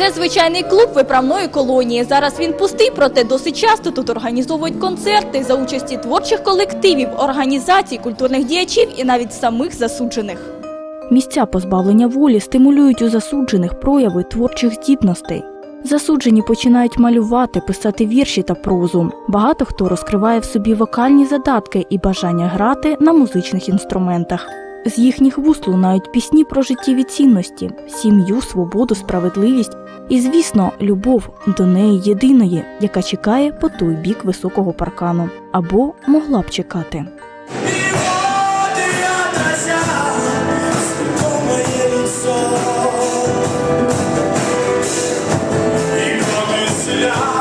Це звичайний клуб виправної колонії. Зараз він пустий, проте досить часто тут організовують концерти за участі творчих колективів, організацій, культурних діячів і навіть самих засуджених. Місця позбавлення волі стимулюють у засуджених прояви творчих здібностей. Засуджені починають малювати, писати вірші та прозу. Багато хто розкриває в собі вокальні задатки і бажання грати на музичних інструментах. З їхніх вуст лунають пісні про життєві цінності, сім'ю, свободу, справедливість і, звісно, любов до неї єдиної, яка чекає по той бік високого паркану або могла б чекати. Yeah.